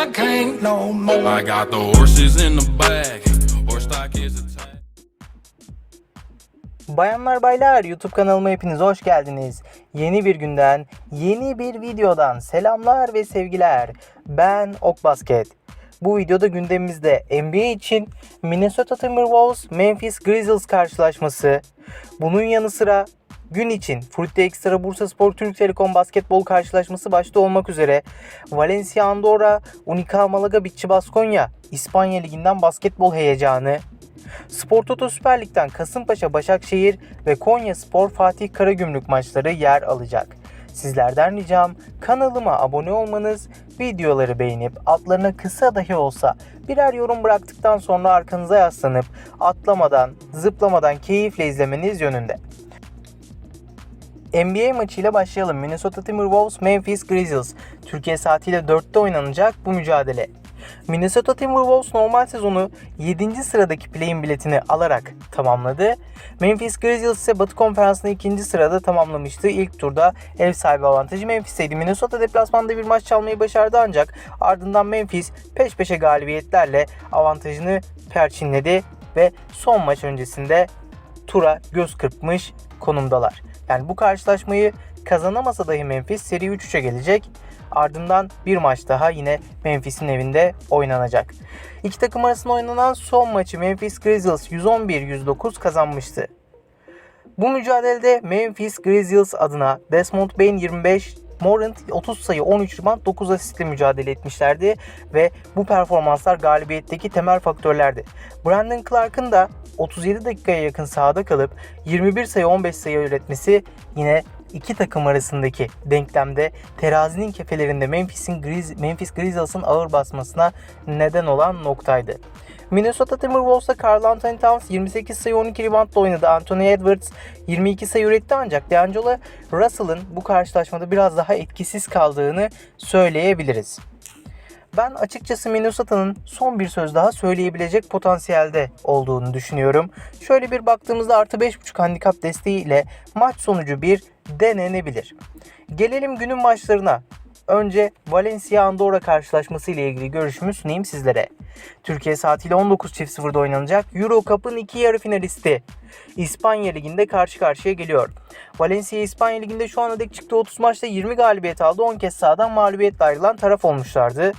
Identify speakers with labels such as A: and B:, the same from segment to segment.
A: I can't no more. I got the horses in the back. Horse stock is attached.
B: Bayanlar baylar YouTube kanalıma hepiniz hoş geldiniz. Yeni bir günden, yeni bir videodan selamlar ve sevgiler. Ben Ok Basket. Bu videoda gündemimizde NBA için Minnesota Timberwolves Memphis Grizzlies karşılaşması. Bunun yanı sıra gün için Fruity Extra Bursa Spor Türk Telekom basketbol karşılaşması başta olmak üzere Valencia Andorra, Unica Malaga Bitçi Baskonya İspanya Ligi'nden basketbol heyecanı, Spor Toto Süper Lig'den Kasımpaşa Başakşehir ve Konya Spor Fatih Karagümrük maçları yer alacak. Sizlerden ricam kanalıma abone olmanız, videoları beğenip altlarına kısa dahi olsa birer yorum bıraktıktan sonra arkanıza yaslanıp atlamadan, zıplamadan keyifle izlemeniz yönünde. NBA maçıyla başlayalım. Minnesota Timberwolves Memphis Grizzlies. Türkiye saatiyle 4'te oynanacak bu mücadele. Minnesota Timberwolves normal sezonu 7. sıradaki play-in biletini alarak tamamladı. Memphis Grizzlies ise Batı Konferansı'nı 2. sırada tamamlamıştı. İlk turda ev sahibi avantajı Memphis'teydi. Minnesota deplasmanda bir maç çalmayı başardı ancak ardından Memphis peş peşe galibiyetlerle avantajını perçinledi ve son maç öncesinde tura göz kırpmış konumdalar. Yani bu karşılaşmayı kazanamasa dahi Memphis seri 3-3'e gelecek. Ardından bir maç daha yine Memphis'in evinde oynanacak. İki takım arasında oynanan son maçı Memphis Grizzlies 111-109 kazanmıştı. Bu mücadelede Memphis Grizzlies adına Desmond Bain 25, Morant 30 sayı 13 rebound 9 asistle mücadele etmişlerdi ve bu performanslar galibiyetteki temel faktörlerdi. Brandon Clark'ın da 37 dakikaya yakın sahada kalıp 21 sayı 15 sayı üretmesi yine iki takım arasındaki denklemde terazinin kefelerinde Memphis'in Grizz Memphis Grizzlies'ın ağır basmasına neden olan noktaydı. Minnesota Timberwolves'ta Carl Anthony Towns 28 sayı 12 reboundla oynadı. Anthony Edwards 22 sayı üretti ancak D'Angelo Russell'ın bu karşılaşmada biraz daha etkisiz kaldığını söyleyebiliriz. Ben açıkçası Minnesota'nın son bir söz daha söyleyebilecek potansiyelde olduğunu düşünüyorum. Şöyle bir baktığımızda artı 5.5 handikap desteğiyle maç sonucu bir denenebilir. Gelelim günün maçlarına. Önce Valencia Andorra karşılaşması ile ilgili görüşümü sunayım sizlere. Türkiye saatiyle 19.00'da oynanacak Euro Cup'ın iki yarı finalisti İspanya Ligi'nde karşı karşıya geliyor. Valencia İspanya Ligi'nde şu ana dek çıktığı 30 maçta 20 galibiyet aldı. 10 kez sahadan mağlubiyetle ayrılan taraf olmuşlardı.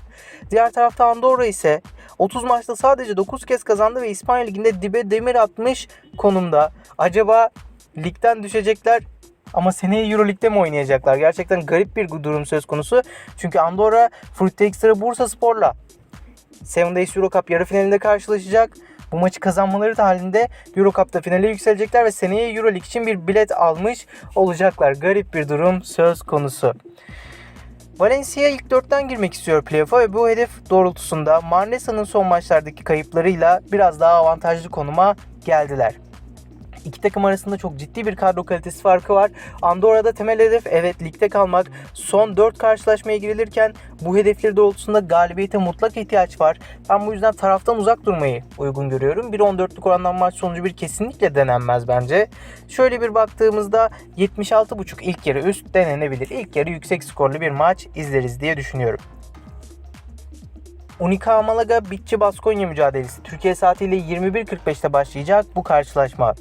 B: Diğer tarafta Andorra ise 30 maçta sadece 9 kez kazandı ve İspanya Ligi'nde dibe demir atmış konumda. Acaba ligden düşecekler ama seneye Euroleague'de mi oynayacaklar? Gerçekten garip bir durum söz konusu. Çünkü Andorra Fruity Extra Bursa Spor'la 7 Days Euro Cup yarı finalinde karşılaşacak. Bu maçı kazanmaları halinde Euro Cup'ta finale yükselecekler ve seneye Euroleague için bir bilet almış olacaklar. Garip bir durum söz konusu. Valencia ilk dörtten girmek istiyor playoff'a ve bu hedef doğrultusunda Marnesa'nın son maçlardaki kayıplarıyla biraz daha avantajlı konuma geldiler. İki takım arasında çok ciddi bir kadro kalitesi farkı var. Andorra'da temel hedef evet ligde kalmak. Son 4 karşılaşmaya girilirken bu hedefleri doğrultusunda galibiyete mutlak ihtiyaç var. Ben bu yüzden taraftan uzak durmayı uygun görüyorum. 1.14'lük orandan maç sonucu bir kesinlikle denenmez bence. Şöyle bir baktığımızda 76.5 ilk yarı üst denenebilir. İlk yarı yüksek skorlu bir maç izleriz diye düşünüyorum. Unica Malaga Bitçi Baskonya mücadelesi Türkiye saatiyle 21.45'te başlayacak bu karşılaşma.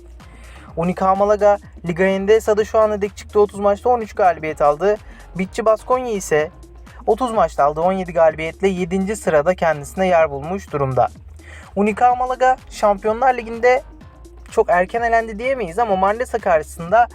B: Unica Malaga Liga Endesa'da şu ana dek çıktı 30 maçta 13 galibiyet aldı. Bitçi Baskonya ise 30 maçta aldı 17 galibiyetle 7. sırada kendisine yer bulmuş durumda. Unica Malaga Şampiyonlar Ligi'nde çok erken elendi diyemeyiz ama Marnesa karşısında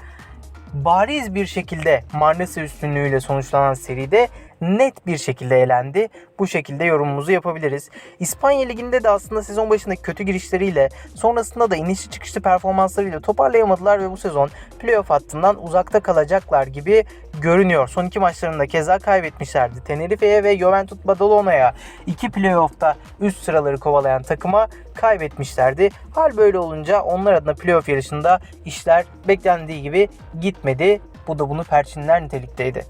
B: bariz bir şekilde Marnesa üstünlüğüyle sonuçlanan seride net bir şekilde elendi. Bu şekilde yorumumuzu yapabiliriz. İspanya Ligi'nde de aslında sezon başındaki kötü girişleriyle sonrasında da inişli çıkışlı performanslarıyla toparlayamadılar ve bu sezon playoff hattından uzakta kalacaklar gibi görünüyor. Son iki maçlarında keza kaybetmişlerdi. Tenerife'ye ve Juventus Badalona'ya iki playoff'ta üst sıraları kovalayan takıma kaybetmişlerdi. Hal böyle olunca onlar adına playoff yarışında işler beklendiği gibi gitmedi. Bu da bunu perçinler nitelikteydi.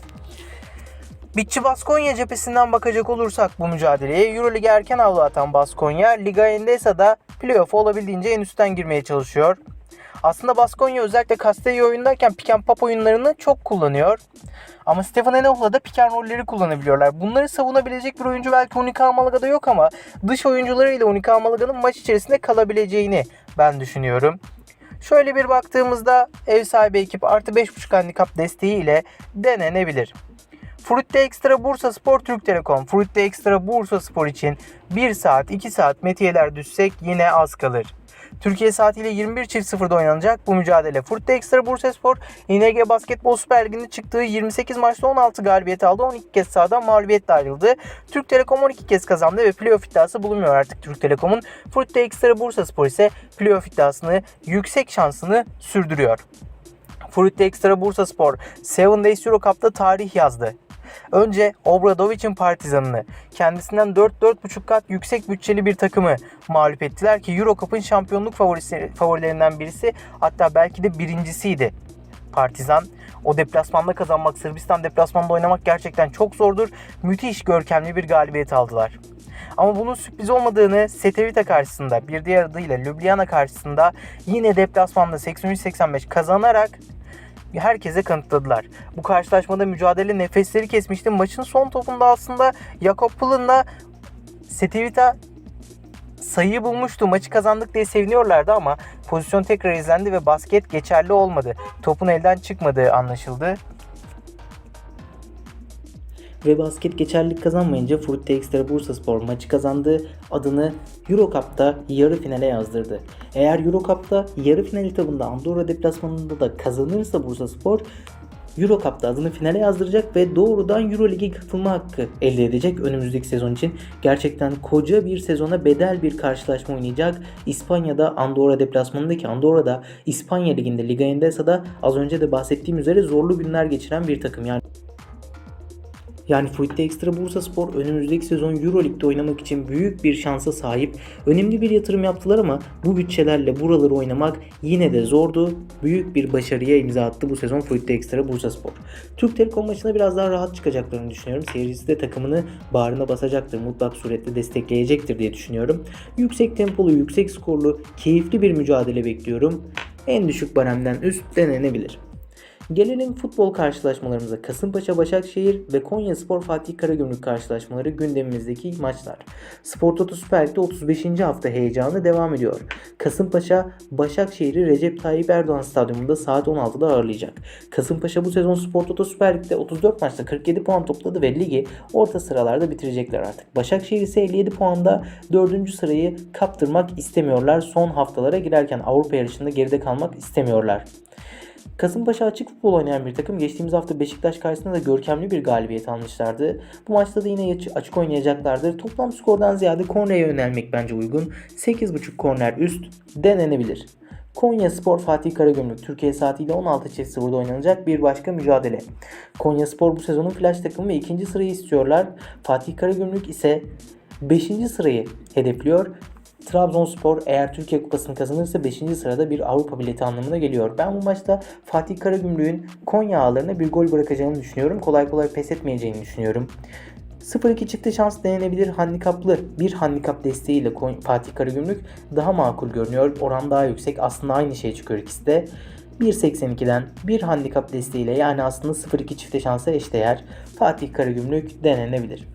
B: Bitçi Baskonya cephesinden bakacak olursak bu mücadeleye Euroleague erken avlu atan Baskonya, Liga Endesa'da playoff olabildiğince en üstten girmeye çalışıyor. Aslında Baskonya özellikle Castelli oyundayken pick and pop oyunlarını çok kullanıyor. Ama Stefan Enoh'la da pick and roll'leri kullanabiliyorlar. Bunları savunabilecek bir oyuncu belki Unika Malaga'da yok ama dış oyuncularıyla Unika Malaga'nın maç içerisinde kalabileceğini ben düşünüyorum. Şöyle bir baktığımızda ev sahibi ekip artı 5.5 handikap desteği ile denenebilir. Frutte Extra Bursa Spor Türk Telekom. Frutte Extra Bursa Spor için 1 saat 2 saat metiyeler düşsek yine az kalır. Türkiye saatiyle 21.00'da oynanacak bu mücadele. Frutte Extra Bursa Spor, İNG Basketbol Süper Ligi'nde çıktığı 28 maçta 16 galibiyet aldı. 12 kez sahadan mağlubiyetle ayrıldı. Türk Telekom 12 kez kazandı ve playoff iddiası bulunmuyor artık Türk Telekom'un. Frutte Extra Bursa Spor ise playoff iddiasını yüksek şansını sürdürüyor. Frutte Extra Bursa Spor 7 Days Euro Cup'ta tarih yazdı. Önce Obradovic'in Partizan'ını kendisinden 4-4,5 kat yüksek bütçeli bir takımı mağlup ettiler ki Euro Cup'ın şampiyonluk favorisi, favorilerinden birisi hatta belki de birincisiydi. Partizan o deplasmanda kazanmak, Sırbistan deplasmanda oynamak gerçekten çok zordur. Müthiş görkemli bir galibiyet aldılar. Ama bunun sürpriz olmadığını Setevita karşısında bir diğer adıyla Ljubljana karşısında yine deplasmanda 83-85 kazanarak herkese kanıtladılar. Bu karşılaşmada mücadele nefesleri kesmişti. Maçın son topunda aslında Jakob Pılın'la Setevita sayıyı bulmuştu. Maçı kazandık diye seviniyorlardı ama pozisyon tekrar izlendi ve basket geçerli olmadı. Topun elden çıkmadığı anlaşıldı. Ve basket geçerlilik kazanmayınca Frutte Extra Bursaspor maçı kazandı. Adını Euro yarı finale yazdırdı. Eğer Euro yarı final etabında Andorra deplasmanında da kazanırsa Bursaspor Euro Cup'ta adını finale yazdıracak ve doğrudan Euro Ligi katılma hakkı elde edecek önümüzdeki sezon için. Gerçekten koca bir sezona bedel bir karşılaşma oynayacak. İspanya'da Andorra deplasmanındaki Andorra'da İspanya Ligi'nde Liga Endesa'da az önce de bahsettiğim üzere zorlu günler geçiren bir takım. Yani yani Frutte Extra Bursa Spor önümüzdeki sezon Euroleague'de oynamak için büyük bir şansa sahip. Önemli bir yatırım yaptılar ama bu bütçelerle buraları oynamak yine de zordu. Büyük bir başarıya imza attı bu sezon Frutte Extra Bursa Spor. Türk Telekom maçına biraz daha rahat çıkacaklarını düşünüyorum. Seyircisi de takımını bağrına basacaktır. Mutlak surette destekleyecektir diye düşünüyorum. Yüksek tempolu, yüksek skorlu, keyifli bir mücadele bekliyorum. En düşük baremden üst denenebilir. Gelelim futbol karşılaşmalarımıza. Kasımpaşa Başakşehir ve Konya Spor Fatih Karagümrük karşılaşmaları gündemimizdeki maçlar. Spor Toto Süper Lig'de 35. hafta heyecanı devam ediyor. Kasımpaşa Başakşehir'i Recep Tayyip Erdoğan Stadyumunda saat 16'da ağırlayacak. Kasımpaşa bu sezon Spor Toto Süper Lig'de 34 maçta 47 puan topladı ve ligi orta sıralarda bitirecekler artık. Başakşehir ise 57 puanda 4. sırayı kaptırmak istemiyorlar. Son haftalara girerken Avrupa yarışında geride kalmak istemiyorlar. Kasımpaşa açık futbol oynayan bir takım. Geçtiğimiz hafta Beşiktaş karşısında da görkemli bir galibiyet almışlardı. Bu maçta da yine açık oynayacaklardır. Toplam skordan ziyade kornere yönelmek bence uygun. 8.5 korner üst denenebilir. Konya Spor Fatih Karagümrük Türkiye saatiyle 16.00'da oynanacak bir başka mücadele. Konya Spor bu sezonun flash takımı ve ikinci sırayı istiyorlar. Fatih Karagümrük ise 5. sırayı hedefliyor. Trabzonspor eğer Türkiye Kupası'nı kazanırsa 5. sırada bir Avrupa bileti anlamına geliyor. Ben bu maçta Fatih Karagümrük'ün Konya ağlarına bir gol bırakacağını düşünüyorum. Kolay kolay pes etmeyeceğini düşünüyorum. 0-2 çifte şans denenebilir handikaplı bir handikap desteğiyle Fatih Karagümrük daha makul görünüyor. Oran daha yüksek. Aslında aynı şey çıkıyor ikisi de. 1.82'den bir handikap desteğiyle yani aslında 0-2 çifte şansa eşdeğer Fatih Karagümrük denenebilir.